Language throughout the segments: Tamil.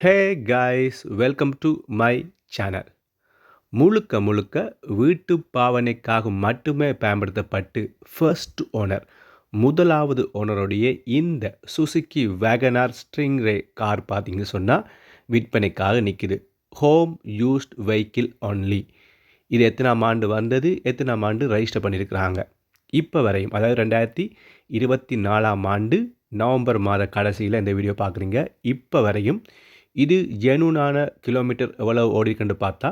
Hey guys welcome to my channel முழுக்க முழுக்க வீட்டு பாவனைக்காக மட்டுமே பயன்படுத்தப்பட்டு ஃபர்ஸ்ட் ஓனர் முதலாவது ஓனருடைய இந்த Suzuki wagon R Stingray car பார்த்தீங்கன்னு சொன்னால் விற்பனைக்காக நிற்கிது ஹோம் யூஸ்ட் வெஹிக்கிள் ஒன்லி இது எத்தனாம் ஆண்டு வந்தது எத்தனாம் ஆண்டு ரெஜிஸ்டர் பண்ணியிருக்கிறாங்க இப்போ வரையும் அதாவது ரெண்டாயிரத்தி இருபத்தி நாலாம் ஆண்டு நவம்பர் மாத கடைசியில் இந்த வீடியோ பார்க்குறீங்க. இப்போ வரையும் இது ஜெனூனான கிலோமீட்டர் எவ்வளோ ஓடிருக்குன்னு பார்த்தா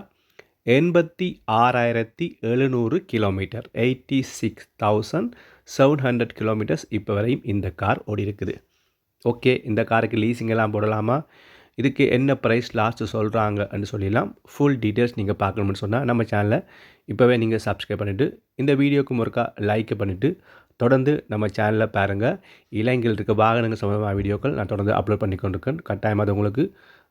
எண்பத்தி ஆறாயிரத்தி எழுநூறு kilometre eighty six thousand seven hundred kilometres இப்போ வரையும் இந்த கார் ஓடி இருக்குது ஓகே இந்த காருக்கு லீசிங் எல்லாம் போடலாமா? இதுக்கு என்ன ப்ரைஸ் லாஸ்ட்டு சொல்கிறாங்கன்னு சொல்லிடலாம். ஃபுல் டீட்டெயில்ஸ் நீங்கள் பார்க்கணும்னு சொன்னால் நம்ம சேனலை இப்போவே நீங்கள் சப்ஸ்கிரைப் பண்ணிவிட்டு இந்த வீடியோக்கு ஒருக்கா லைக் பண்ணிவிட்டு தொடர்ந்து நம்ம சேனலில் பாருங்கள் இளைஞர்கள் இருக்க வாகனங்கள் சம்பந்தமான வீடியோக்கள் நான் தொடர்ந்து அப்லோட் பண்ணி கொண்டிருக்கேன் கட்டாயமாக அது உங்களுக்கு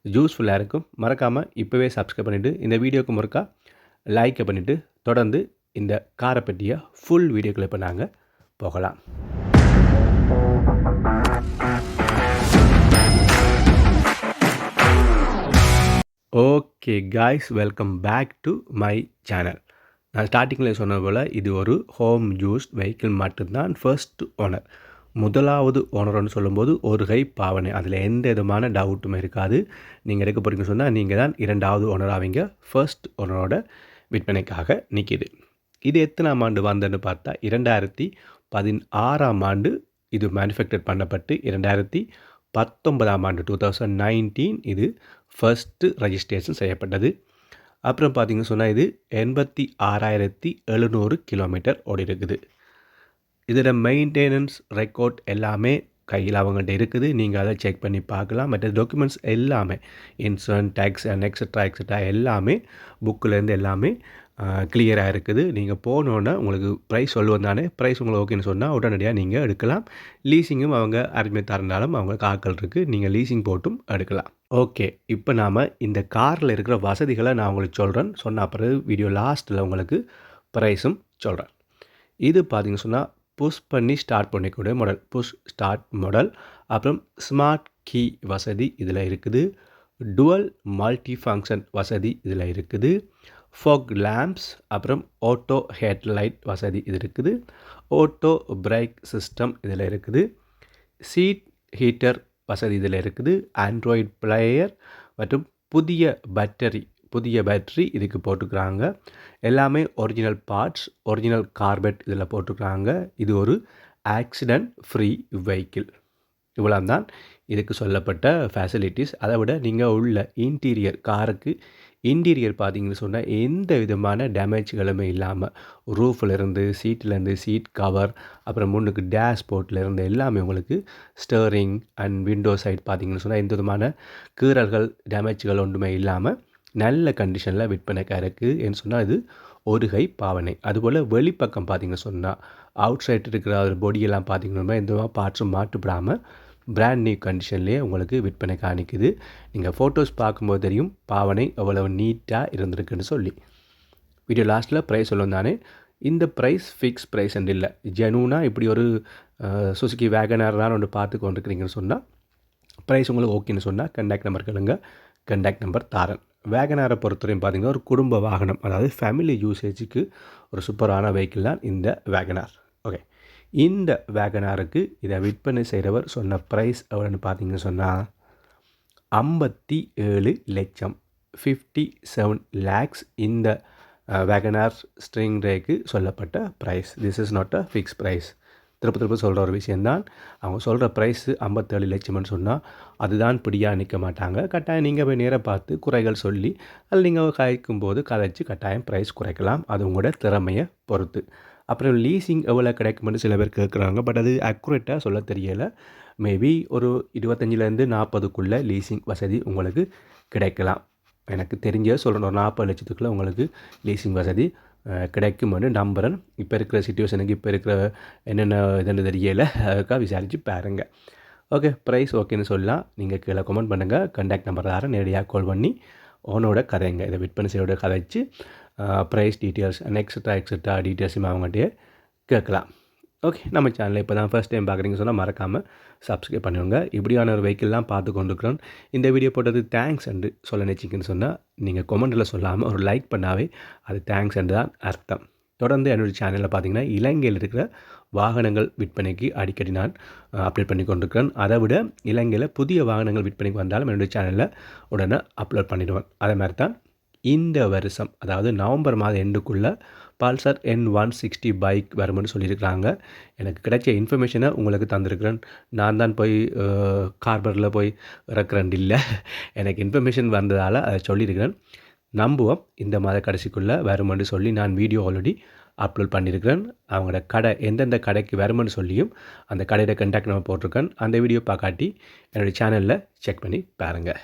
யூஸ்ஃபுல்லாக இருக்கும். மறக்காமல் இப்போவே சப்ஸ்கிரைப் பண்ணிவிட்டு இந்த வீடியோக்கு முறுக்கா லைக்கை பண்ணிவிட்டு தொடர்ந்து இந்த காரை பற்றிய ஃபுல் வீடியோக்களை இப்போ நாங்கள் போகலாம். Okay guys welcome back to my channel நான் ஸ்டார்டிங்கில் சொன்ன போல் இது ஒரு ஹோம் யூஸ்ட் வெஹிக்கிள் மட்டும்தான் ஃபர்ஸ்ட் ஓனர் முதலாவது ஓனர்னு சொல்லும்போது ஒரு கை பாவனை. அதில் எந்த விதமான டவுட்டுமே இருக்காது. நீங்கள் எடுக்க போகிறீங்கன்னு சொன்னால் நீங்கள் தான் இரண்டாவது ஓனர் ஆவீங்க. ஃபர்ஸ்ட் ஓனரோட விற்பனைக்காக நிற்கிது இது எத்தனாம் ஆண்டு வந்ததுன்னு பார்த்தா இரண்டாயிரத்தி பதினாறாம் ஆண்டு இது மேனுஃபேக்சர் பண்ணப்பட்டு இரண்டாயிரத்தி பத்தொன்பதாம் ஆண்டு டூ தௌசண்ட் நைன்டீன் இது ஃபஸ்ட்டு ரெஜிஸ்ட்ரேஷன் செய்யப்பட்டது. அப்புறம் பார்த்திங்க சொன்னால் இது எண்பத்தி ஆறாயிரத்தி எழுநூறு கிலோமீட்டர் ஓடி இருக்குது. இதில் மெயின்டெனன்ஸ் ரெக்கார்ட் எல்லாமே கையில் அவங்கள்ட்ட இருக்குது. நீங்கள் அதை செக் பண்ணி பார்க்கலாம். மற்ற டாக்குமெண்ட்ஸ் எல்லாமே insurance tax and extra extra எல்லாமே புக்கிலேருந்து எல்லாமே கிளியராக இருக்குது. நீங்கள் போனோன்னே உங்களுக்கு ப்ரைஸ் சொல்லுவோம் தானே? ப்ரைஸ் உங்களுக்கு ஓகேன்னு சொன்னால் உடனடியாக நீங்கள் எடுக்கலாம். லீசிங்கும் அவங்க அரேஞ்ச் தரனாலும் அவங்களுக்கு ஆக்கள் இருக்குது நீங்கள் லீசிங் போட்டும் எடுக்கலாம். ஓகே. இப்போ நாம் இந்த காரில் இருக்கிற வசதிகளை நான் உங்களுக்கு சொல்கிறேன் சொன்ன பிறகு வீடியோ லாஸ்ட்டில் உங்களுக்கு ப்ரைஸும் சொல்கிறேன் இது பார்த்திங்க சொன்னால் புஷ் பண்ணி ஸ்டார்ட் பண்ணிக்கூடிய மாடல் புஷ் ஸ்டார்ட் மாடல் அப்புறம் ஸ்மார்ட் கீ வசதி இதில் இருக்குது. டுவல் மல்டி ஃபங்க்ஷன் வசதி இதில் இருக்குது. ஃபோக் லேம்ப்ஸ் அப்புறம் ஆட்டோ ஹெட்லைட் வசதி இது இருக்குது. ஆட்டோ பிரேக் சிஸ்டம் இதில் இருக்குது. சீட் ஹீட்டர் வசதி இதில் இருக்குது. ஆண்ட்ராய்ட் பிளேயர் மற்றும் புதிய பேட்டரி புதிய பேட்டரி இதுக்கு போட்டுக்கிறாங்க. எல்லாமே ஒரிஜினல் பார்ட்ஸ் ஒரிஜினல் கார்பெட் இதில் போட்டுக்கிறாங்க. இது ஒரு ஆக்சிடெண்ட் ஃப்ரீ வெஹிக்கிள் இவ்வளோ தான் இதுக்கு சொல்லப்பட்ட ஃபெசிலிட்டிஸ் அதை விட நீங்கள் உள்ள இன்டீரியர் காருக்கு இன்டீரியர் பார்த்தீங்கன்னு சொன்னால் எந்த விதமான டேமேஜ்களுமே இல்லாமல் ரூஃப்லேருந்து சீட்லேருந்து சீட் கவர் அப்புறம் முன்னுக்கு டேஷ்போர்ட்லேருந்து எல்லாமே உங்களுக்கு ஸ்டேரிங் அண்ட் விண்டோ சைட் பார்த்தீங்கன்னு சொன்னால் எந்த விதமான கீறல்கள் டேமேஜ்கள் ஒன்றுமே இல்லாமல் நல்ல கண்டிஷனில் விற்பனைக்காக இருக்குது என்று சொன்னால் இது ஒரு கை பாவனை. அதுபோல் வெளிப்பக்கம் பார்த்தீங்கன்னு சொன்னால் அவுட் சைட் இருக்கிற ஒரு பொடியெல்லாம் பார்த்தீங்கன்னா எந்த பார்ட்ஸும் மாட்டுப்படாமல் பிராண்ட் நியூ கண்டிஷன்லேயே உங்களுக்கு விற்பனை காணிக்குது. நீங்கள் ஃபோட்டோஸ் பார்க்கும்போது தெரியும் பாவனை எவ்வளவு நீட்டாக இருந்திருக்குன்னு சொல்லி. வீடியோ லாஸ்ட்டில் ப்ரைஸ் சொல்லும் தானே இந்த ப்ரைஸ் ஃபிக்ஸ் ப்ரைஸ் அண்ட் இல்லை. ஜெனூனாக இப்படி ஒரு சுசுக்கி வேகனார்னால் ஒன்று பார்த்து கொண்டிருக்கிறீங்கன்னு சொன்னால் ப்ரைஸ் உங்களுக்கு ஓகேன்னு சொன்னால் கண்டாக்ட் நம்பர் கேளுங்க. கண்டாக்ட் நம்பர் தாரன். வேகனாரை பொறுத்தவரையும் பார்த்திங்கன்னா ஒரு குடும்ப வாகனம் அதாவது ஃபேமிலி யூசேஜுக்கு ஒரு சூப்பரான வெஹிக்கிள் தான் இந்த வேகனார் ஓகே இந்த வேகனாருக்கு இதை விற்பனை செய்கிறவர் சொன்ன ப்ரைஸ் எவ்வளோன்னு பார்த்தீங்கன்னு சொன்னால் ஐம்பத்தி ஏழு லட்சம் ஃபிஃப்டி செவன் லேக்ஸ் இந்த வேகனார் ஸ்ட்ரிங் ரேக்கு சொல்லப்பட்ட price this is not a fix price திருப்ப திருப்ப சொல்கிற ஒரு விஷயந்தான் அவங்க சொல்கிற ப்ரைஸு ஐம்பத்தேழு லட்சம்னு சொன்னால் அதுதான் பிடியாக நிற்க மாட்டாங்க. கட்டாயம் நீங்கள் போய் நேராக பார்த்து குறைகள் சொல்லி அதில் நீங்கள் கழிக்கும் போது கதைச்சு கட்டாயம் ப்ரைஸ் குறைக்கலாம். அது உங்களோட திறமையை பொறுத்து. அப்புறம் லீசிங் எவ்வளோ கிடைக்கும்னு சில பேர் கேட்குறாங்க பட் அது அக்குரேட்டாக சொல்ல தெரியலை. மேபி ஒரு இருபத்தஞ்சிலேருந்து நாற்பதுக்குள்ளே லீசிங் வசதி உங்களுக்கு கிடைக்கலாம். எனக்கு தெரிஞ்ச சொல்கிறேன் ஒரு நாற்பது லட்சத்துக்குள்ளே உங்களுக்கு லீசிங் வசதி கிடைக்கும்னு நம்புகிறேன் இப்போ இருக்கிற சுச்சுவேஷனுக்கு இப்போ இருக்கிற என்னென்ன இதுன்னு தெரியலை. அதுக்காக விசாரித்து பாருங்க. ஓகே ப்ரைஸ் ஓகேன்னு சொல்லலாம். நீங்கள் கீழே கமெண்ட் பண்ணுங்கள் கண்டாக்ட் நம்பர் தரேன். நேரடியாக கால் பண்ணி ஓனோட கதைங்க இதை விற்பனை செய்யோட கதைச்சு ப்ரைஸ் டீட்டெயில்ஸ் எக்ஸட்ரா எக்ஸட்ரா டீட்டெயில்ஸுமே அவங்ககிட்டயே கேட்கலாம். ஓகே நம்ம சேனலை இப்போ தான் ஃபஸ்ட் டைம் பார்க்குறீங்க சொன்னால் மறக்காமல் சப்ஸ்கிரைப் பண்ணுவோங்க இப்படியான ஒரு வெஹிக்கிள்லாம் பார்த்து கொண்டுருக்குறோம். இந்த வீடியோ போட்டது தேங்க்ஸ் என்று சொல்ல நினச்சிங்கன்னு சொன்னால் நீங்கள் கொமெண்ட்டில் சொல்லாமல் ஒரு லைக் பண்ணாவே அது தேங்க்ஸ் என்று தான் அர்த்தம். தொடர்ந்து என்னுடைய சேனலில் பார்த்தீங்கன்னா இலங்கையில் இருக்கிற வாகனங்கள் விற்பனைக்கு அடிக்கடி நான் அப்டேட் பண்ணி கொண்டிருக்கிறேன். அதை விட இலங்கையில் புதிய வாகனங்கள் விற்பனைக்கு வந்தாலும் என்னுடைய சேனலில் உடனே அப்லோட் பண்ணிவிடுவேன் அதே மாதிரி தான் இந்த வருஷம் அதாவது நவம்பர் மாதம் எண்டுக்குள்ளே Pulsar N one sixty bike வரும்னு சொல்லியிருக்கிறாங்க. எனக்கு கிடைச்ச இன்ஃபர்மேஷனை உங்களுக்கு தந்திருக்கிறேன். நான் தான் போய் கார்பரில் போய் இறக்குறேன் இல்லை. எனக்கு இன்ஃபர்மேஷன் வந்ததால் அதை சொல்லியிருக்கிறேன். நம்புவோம் இந்த மாத கடைசிக்குள்ளே வருமென்று சொல்லி நான் வீடியோ ஆல்ரெடி அப்லோட் பண்ணியிருக்கிறேன். அவங்களோட கடை எந்தெந்த கடைக்கு வருமென்னு சொல்லியும் அந்த கடையில் கண்டாக்ட் நம்ம போட்டிருக்கேன். அந்த வீடியோ பார்க்காட்டி என்னுடைய சேனலில் செக் பண்ணி பாருங்கள்